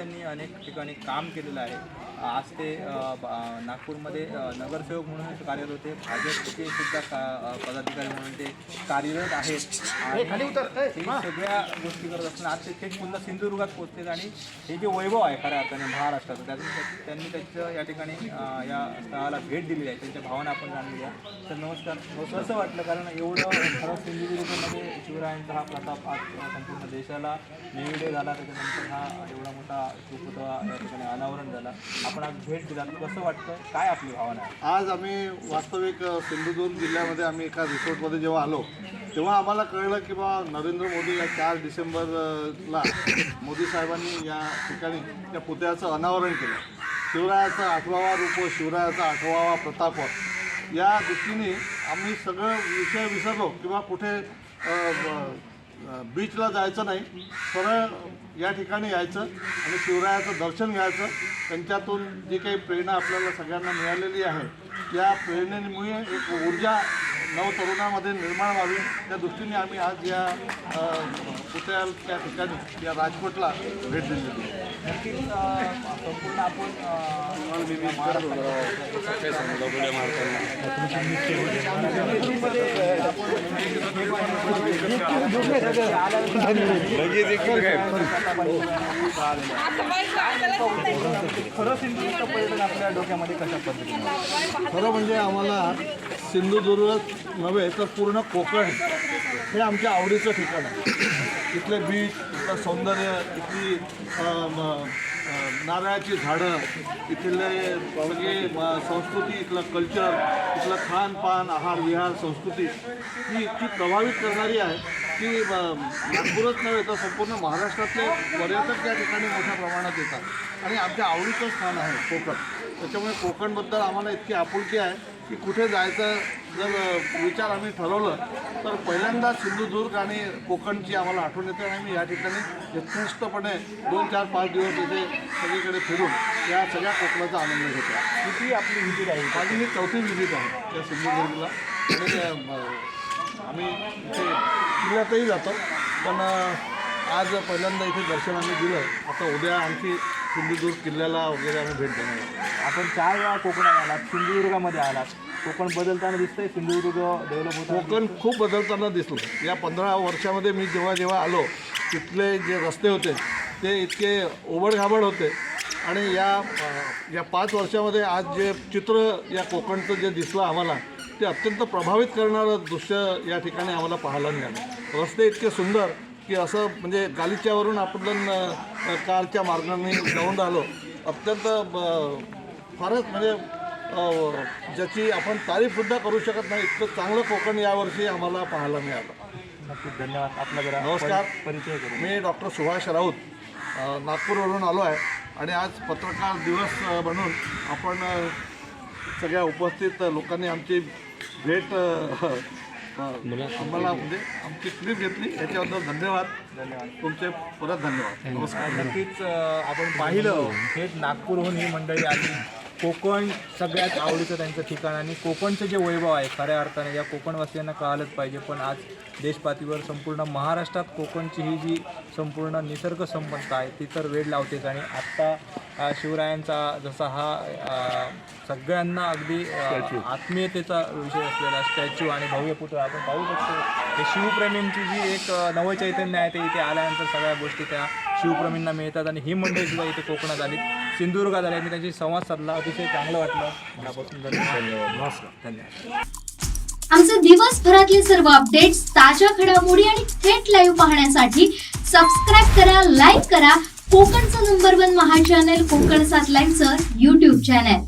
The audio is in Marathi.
त्यांनी अनेक ठिकाणी काम केलेलं आहे. आज ते नागपूरमध्ये नगरसेवक म्हणून कार्यरत होते. भाजपचे सुद्धा का पदाधिकारी म्हणून ते कार्यरत आहेत. आणि सगळ्या गोष्टी करत असताना आज ते थेट पुन्हा सिंधुदुर्गात पोहोचलेत आणि हे जे वैभव आहे खऱ्या अर्थाने महाराष्ट्राचं त्यातून त्यांनी त्याचं या ठिकाणी या स्थळाला भेट दिलेली आहे. त्यांच्या भावना आपण जाणून घ्या तर नमस्कार. कसं वाटलं? कारण एवढं खरं सिंधुदुर्गमध्ये शिवरायांचा हा प्रताप आज संपूर्ण देशाला निविडे झाला. त्याच्यानंतर हा एवढा मोठा खूप या ठिकाणी अनावरण झाला. आपण आज भेट दिला. कसं वाटतं? काय आपली भावना आहे? आज आम्ही वास्तविक सिंधुदुर्ग जिल्ह्यामध्ये आम्ही एका रिसॉर्टमध्ये जेव्हा आलो तेव्हा आम्हाला कळलं की बा नरेंद्र मोदी या चार डिसेंबरला मोदी साहेबांनी या ठिकाणी त्या पुतळ्याचं अनावरण केलं. शिवरायाचा आठवावा रूप शिवरायाचा आठवावा प्रताप. या दृष्टीने आम्ही सगळं विषय विसरलो किंवा कुठे ब- बीचला जायचं नाही सरळ या ठिकाणी यायचं आणि शिवरायाचं दर्शन घ्यायचं. त्यांच्यातून जी काही प्रेरणा आपल्याला सगळ्यांना मिळालेली आहे या प्रेरणेमुळे एक ऊर्जा नवतरुणामध्ये निर्माण व्हावी. त्या दृष्टीने आम्ही आज या अ, पुतळ्या त्या ठिकाणी या राजकोटला भेट दिलेली आहे नक्कीच अ, संपूर्ण आपण आपल्या डोक्यामध्ये कशा पद्धतीने खरं म्हणजे आम्हाला सिंधुदुर्ग नव्हे तर पूर्ण कोकण हे आमच्या आवडीचं ठिकाण आहे. इथले बीच इथलं सौंदर्य इथली नारळाची झाडं इथले म्हणजे म, संस्कृती इथलं कल्चर इथलं खानपान आहार विहार संस्कृती ही इतकी प्रभावित करणारी आहे की नागपूरच नव्हे तर संपूर्ण महाराष्ट्रातले पर्यटक त्या ठिकाणी मोठ्या प्रमाणात येतात. आणि आमच्या आवडीचं स्थान आहे कोकण. त्याच्यामुळे कोकणबद्दल आम्हाला इतकी आपुलकी आहे की कुठे जायचं जर विचार आम्ही ठरवलं तर पहिल्यांदा सिंधुदुर्ग आणि कोकणची आम्हाला आठवण येते आणि आम्ही या ठिकाणी यथेष्टपणे दोन चार पाच दिवस इथे सगळीकडे फिरून या सगळ्या कोकणाचा आनंद घेतो किती आपली विजिट आहे? माझी ही चौथी विजिट आहे त्या सिंधुदुर्गला. आम्ही इथे किल्ल्यातही जातो. पण आज पहिल्यांदा इथे दर्शन आम्ही दिलं. आता उद्या आणखी सिंधुदुर्ग किल्ल्याला वगैरे आम्ही भेट देणार आहोत. आपण चार वेळा कोकणात आलात सिंधुदुर्गामध्ये आलात. कोकण बदलताना दिसतंय सिंधुदुर्ग डेव्हलप होत कोकण खूप बदलताना दिसलं. या पंधरा वर्षामध्ये मी जेव्हा जेव्हा आलो तिथले जे रस्ते होते ते इतके ओबडघाबड होते. आणि या या पाच वर्षामध्ये आज जे चित्र या कोकणचं जे दिसलं आम्हाला ते अत्यंत प्रभावित करणारं दृश्य या ठिकाणी आम्हाला पाहायला मिळालं. रस्ते इतके सुंदर की असं म्हणजे गालिच्यावरून आपण कारच्या मार्गाने जाऊन राहिलो. अत्यंत ब- फारच म्हणजे ज्याची आपण तारीफसुद्धा करू शकत नाही. इतकं चांगलं कोकण यावर्षी आम्हाला पाहायला मिळालं. नक्कीच धन्यवाद. आपला जरा नमस्कार. परि- परिचय करू मी डॉक्टर सुभाष राऊत नागपूरवरून आलो आहे. आणि आज पत्रकार दिवस म्हणून आपण सगळ्या उपस्थित लोकांनी आमची भेट आम्हाला म्हणजे आमची क्लिप घेतली. याच्याबद्दल धन्यवाद. तुमचे परत धन्यवाद. नमस्कार नक्कीच आपण पाहिलं थेट नागपूरहून ही मंडळी आली. कोकण सगळ्यात आवडीचं त्यांचं ठिकाण आणि कोकणचं जे वैभव आहे खऱ्या अर्थाने या कोकणवासियांना कळालंच पाहिजे. पण आज देशपातळीवर संपूर्ण महाराष्ट्रात कोकणची ही जी संपूर्ण निसर्ग संपन्नता आहे ती तर वेळ लावतेच. आणि आत्ता शिवरायांचा जसा हा सगळ्यांना अगदी आत्मीयतेचा विषय असलेला स्टॅच्यू आणि भव्य पुतळा आपण पाहू शकतो. हे शिवप्रेमींची जी एक नवचैतन्य आहे ते इथे आल्यानंतर सगळ्या गोष्टी त्या शिवप्रेमींना मिळतात आणि ही मंडळी सुद्धा इथे कोकणात आली. सिंधुदुर्गात आली. मी त्यांची संवाद साधला. अतिशय चांगलं वाटलं. मनापासून धन्यवाद. नमस्कार. धन्यवाद. आमचे दिवसभरातले सर्व अपडेट्स ताज्या घडामोडी आणि थेट लाईव्ह पाहण्यासाठी सबस्क्राईब करा लाईक करा. कोकणचं नंबर वन महा चॅनल कोकण सात लाईव्हचं युट्यूब चॅनल